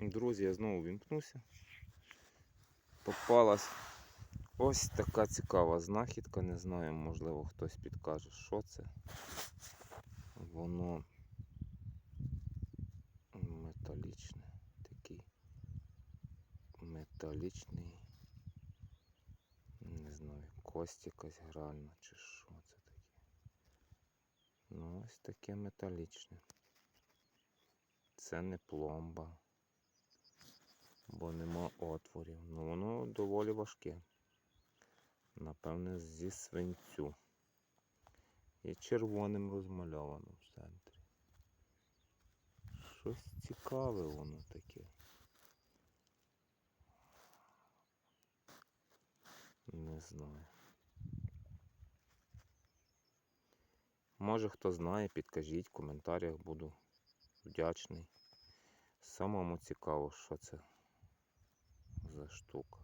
Друзі, я знову вімкнуся. Попалась ось така цікава знахідка. Не знаю, можливо, хтось підкаже, що це. Воно металічне. Такий металічний. Не знаю, кость якась гральна чи що це таке. Ну, ось таке металічне. Це не пломба, бо нема отворів. Ну воно доволі важке. Напевне, зі свинцю. І червоним розмальовано в центрі. Щось цікаве воно таке. Не знаю. Може хто знає, підкажіть в коментарях, буду вдячний. Самому цікаво, що це за штук.